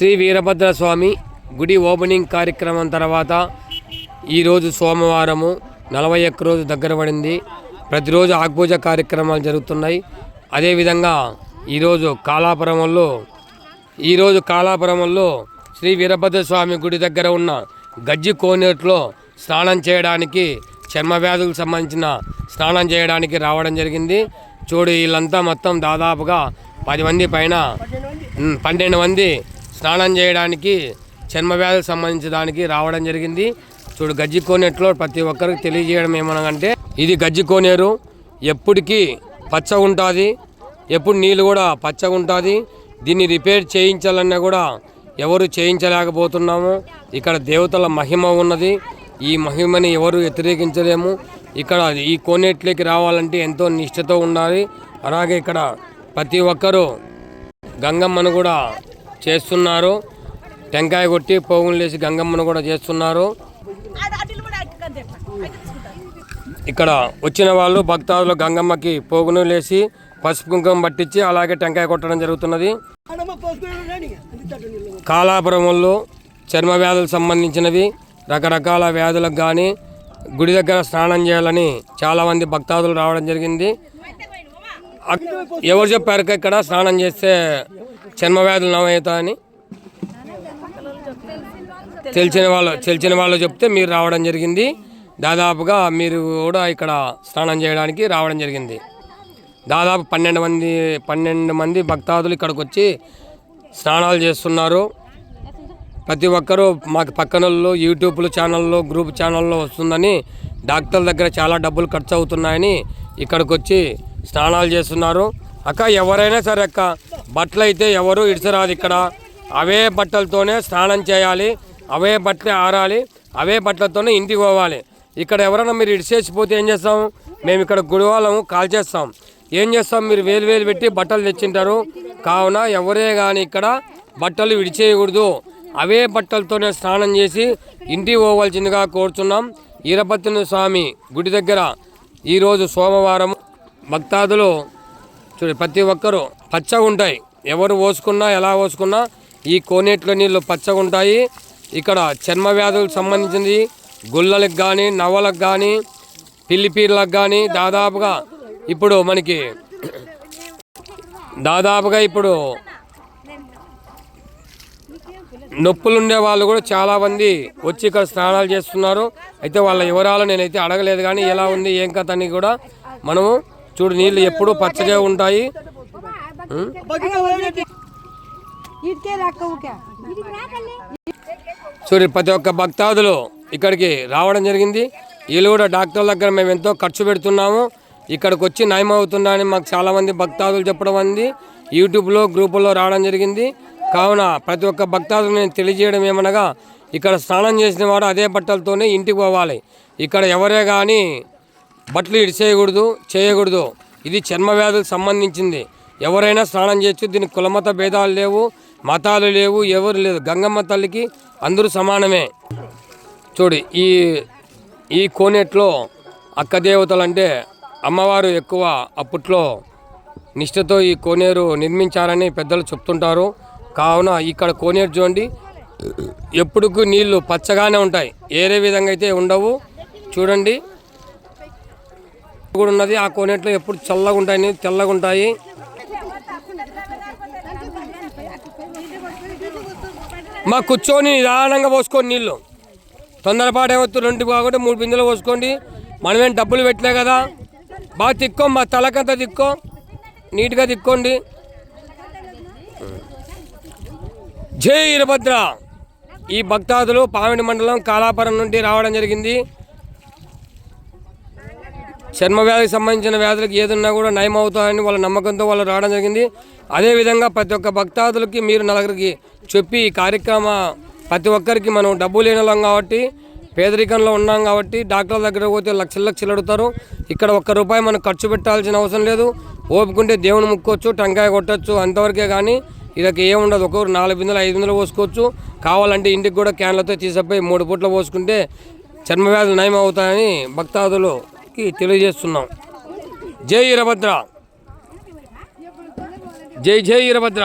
శ్రీ వీరభద్ర స్వామి గుడి ఓపెనింగ్ కార్యక్రమం తర్వాత ఈరోజు సోమవారము నలభై ఒక్క రోజు దగ్గర పడింది. ప్రతిరోజు ఆగ్పూజ కార్యక్రమాలు జరుగుతున్నాయి. అదేవిధంగా ఈరోజు కాలాపురంలో ఈరోజు కాలాపురంలో శ్రీ వీరభద్ర స్వామి గుడి దగ్గర ఉన్న గజ్జి కోనేట్లో స్నానం చేయడానికి చర్మ వ్యాధులకు సంబంధించిన స్నానం చేయడానికి రావడం జరిగింది. చూడు వీళ్ళంతా మొత్తం దాదాపుగా పది మంది పైన పన్నెండు మంది స్నానం చేయడానికి చర్మ వ్యాధులకు సంబంధించిన దానికి రావడం జరిగింది. చూడు గజ్జి కోనేట్లో ప్రతి ఒక్కరికి తెలియజేయడం ఏమనగంటే ఇది గజ్జి కోనేరు. ఎప్పటికీ పచ్చ ఉంటుంది. ఎప్పుడు నీళ్ళు కూడా పచ్చగా ఉంటుంది. దీన్ని రిపేర్ చేయించాలన్నా కూడా ఎవరు చేయించలేకపోతున్నాము. ఇక్కడ దేవతల మహిమ ఉన్నది. ఈ మహిమని ఎవరు వ్యతిరేకించలేము. ఇక్కడ ఈ కోనేట్లోకి రావాలంటే ఎంతో నిష్ఠతో ఉండాలి. అలాగే ఇక్కడ ప్రతి ఒక్కరూ గంగమ్మను కూడా చేస్తున్నారు. టెంకాయ కొట్టి పోగులు లేసి గంగమ్మను కూడా చేస్తున్నారు. ఇక్కడ వచ్చిన వాళ్ళు భక్తాదులు గంగమ్మకి పోగును లేసి పసుపు కుంకుమ పట్టించి అలాగే టెంకాయ కొట్టడం జరుగుతున్నది. కాలాపురంలో చర్మ వ్యాధులకు సంబంధించినవి రకరకాల వ్యాధులకు కానీ గుడి దగ్గర స్నానం చేయాలని చాలామంది భక్తాదులు రావడం జరిగింది. ఎవరు చెప్పారు ఇక్కడ స్నానం చేస్తే చర్మ వ్యాధులు నవవుతాయని తెలిసిన వాళ్ళు తెలిసిన వాళ్ళు చెప్తే మీరు రావడం జరిగింది. దాదాపుగా మీరు కూడా ఇక్కడ స్నానం చేయడానికి రావడం జరిగింది. దాదాపు పన్నెండు మంది పన్నెండు మంది భక్తాదులు ఇక్కడికి వచ్చి స్నానాలు చేస్తున్నారు. ప్రతి ఒక్కరూ మాకు పక్కనల్లో యూట్యూబ్లు ఛానల్లో గ్రూప్ ఛానల్లో వస్తుందని డాక్టర్ల దగ్గర చాలా డబ్బులు ఖర్చు అవుతున్నాయని ఇక్కడికి వచ్చి స్నానాలు చేస్తున్నారు. అక్క ఎవరైనా సరే అక్క బట్టలు అయితే ఎవరు ఇడిసరాదు ఇక్కడ. అవే బట్టలతోనే స్నానం చేయాలి అవే బట్టలే ఆరాలి అవే బట్టలతోనే ఇంటికి పోవాలి. ఇక్కడ ఎవరైనా మీరు ఇడిచేసిపోతే ఏం చేస్తాం? మేము ఇక్కడ గుడివాళ్ళము కాల్ చేస్తాం. ఏం చేస్తాం? మీరు వేలు వేలు పెట్టి బట్టలు తెచ్చింటారు. కావున ఎవరే కానీ ఇక్కడ బట్టలు విడిచేయకూడదు. అవే బట్టలతోనే స్నానం చేసి ఇంటికి పోవాల్సిందిగా కోరుచున్నాం. ఈరపత్తిన స్వామి గుడి దగ్గర ఈరోజు సోమవారం భక్తాదులు చూడు ప్రతి ఒక్కరూ పచ్చగా ఉంటాయి ఎవరు పోసుకున్నా ఎలా పోసుకున్నా ఈ కోనేట్లో నీళ్ళు పచ్చగా ఉంటాయి ఇక్కడ చర్మ వ్యాధులకు సంబంధించింది గుళ్ళలకు కానీ నవ్వలకు కానీ పిల్లిపీర్లకు కానీ దాదాపుగా ఇప్పుడు మనకి దాదాపుగా ఇప్పుడు నొప్పులు ఉండే వాళ్ళు కూడా చాలామంది వచ్చి ఇక్కడ స్నానాలు చేస్తున్నారు. అయితే వాళ్ళ వివరాలు నేనైతే అడగలేదు కానీ ఎలా ఉంది ఏం కథ అని కూడా మనము చూడు నీళ్ళు ఎప్పుడూ పచ్చగా ఉంటాయి. చూడు ప్రతి ఒక్క భక్తాదులు ఇక్కడికి రావడం జరిగింది. వీళ్ళు కూడా డాక్టర్ల దగ్గర మేము ఎంతో ఖర్చు పెడుతున్నాము. ఇక్కడికి వచ్చి నయమవుతుందని మాకు చాలామంది భక్తాదులు చెప్పడం అంది. యూట్యూబ్లో గ్రూపుల్లో రావడం జరిగింది. కావున ప్రతి ఒక్క భక్తాదులు నేను తెలియజేయడం ఏమనగా ఇక్కడ స్నానం చేసిన వాడు అదే బట్టలతోనే ఇంటికి పోవాలి. ఇక్కడ ఎవరే కానీ బట్టలు ఇడిచేయకూడదు చేయకూడదు ఇది చర్మ వ్యాధులకు సంబంధించింది. ఎవరైనా స్నానం చేయొచ్చు దీనికి కులమత భేదాలు లేవు మతాలు లేవు ఎవరు లేదు గంగమ్మ తల్లికి అందరూ సమానమే. చూడు ఈ ఈ కోనేట్లో అక్క దేవతలు అంటే అమ్మవారు ఎక్కువ అప్పట్లో నిష్ఠతో ఈ కోనేరు నిర్మించారని పెద్దలు చెప్తుంటారు. కావున ఇక్కడ కోనేరు చూడండి. ఎప్పుడుకు నీళ్ళు పచ్చగానే ఉంటాయి. ఏరే విధంగా అయితే ఉండవు. చూడండి. కూడా ఉన్నది. ఆ కోనేట్లో ఎప్పుడు చల్లగా ఉంటాయి తెల్లగా ఉంటాయి. మా కూర్చొని నిదానంగా పోసుకోండి నీళ్ళు. తొందరపాటు ఏమొద్దు రెండు బాగుంటే మూడు బిందెలు పోసుకోండి. మనమేం డబ్బులు పెట్టినా కదా. బాగా తిక్కో మా తలకంతా తిక్కో. నీట్గా తిక్కోండి. జై వీరభద్ర. ఈ భక్తాదులు పావిడి మండలం కాలాపురం నుండి రావడం జరిగింది. చర్మ వ్యాధికి సంబంధించిన వ్యాధులకు ఏదన్నా కూడా నయం అవుతాయని వాళ్ళ నమ్మకంతో వాళ్ళు రావడం జరిగింది. అదేవిధంగా ప్రతి ఒక్క భక్తాదులకి మీరు నలుగురికి చెప్పి ఈ కార్యక్రమ ప్రతి ఒక్కరికి మనం డబ్బు లేని కాబట్టి పేదరికంలో ఉన్నాం కాబట్టి డాక్టర్ల దగ్గర పోతే లక్షల లక్షలు అడుగుతారు. ఇక్కడ ఒక్క రూపాయి మనం ఖర్చు పెట్టాల్సిన అవసరం లేదు. ఓపుకుంటే దేవుని ముక్కోవచ్చు టెంకాయ కొట్టచ్చు అంతవరకే కానీ ఇదకి ఏముండదు ఒక్కొక్కరు నాలుగు బిందెలు ఐదు బిందెలు పోసుకోవచ్చు. కావాలంటే ఇంటికి కూడా క్యాన్లతో తీసుకుపోయి మూడు పూట్లు పోసుకుంటే చర్మవ్యాధులు నయం అవుతాయని భక్తాదులు కి తెలియజేస్తున్నాం. జై వీరభద్ర. జై జై వీరభద్ర.